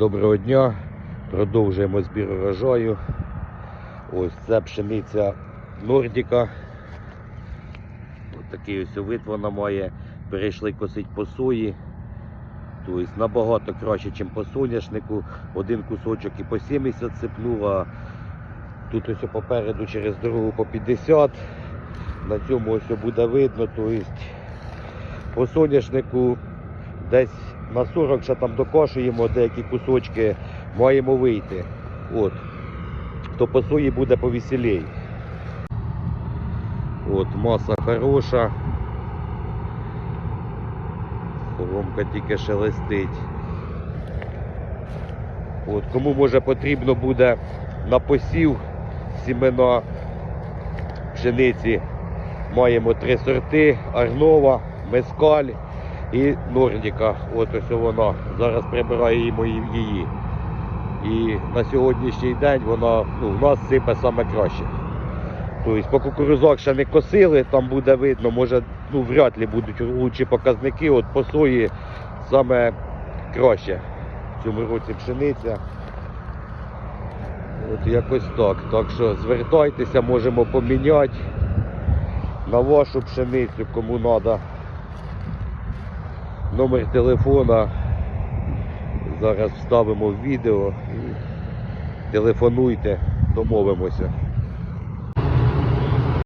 Доброго дня. Продовжуємо збір урожаю. Ось це пшениця Нордіка. Ось такий ось вид вона має. Перейшли косить по сої. Тобто набагато краще, ніж по соняшнику. Один кусочок і по 70 сипнула. Тут ось попереду через дорогу по 50. На цьому ось буде видно. Тобто по соняшнику десь на 40 ще там докошуємо, деякі кусочки маємо вийти. От. То по сої буде повеселей. От, маса хороша. Соломка тільки шелестить. От, кому може потрібно буде на посів сімена пшениці, маємо три сорти: Арнова, Мескаль і Нордіка. От ось вона. Зараз прибираємо її-. І на сьогоднішній день вона ну, в нас сипе саме краще. Тобто по кукурузах ще не косили, там буде видно, може ну, вряд ли будуть лучші показники. От по сої саме краще в цьому році пшениця. От якось так. Так що звертайтеся, можемо поміняти на вашу пшеницю, кому треба. Номер телефона зараз вставимо в відео і телефонуйте, домовимося.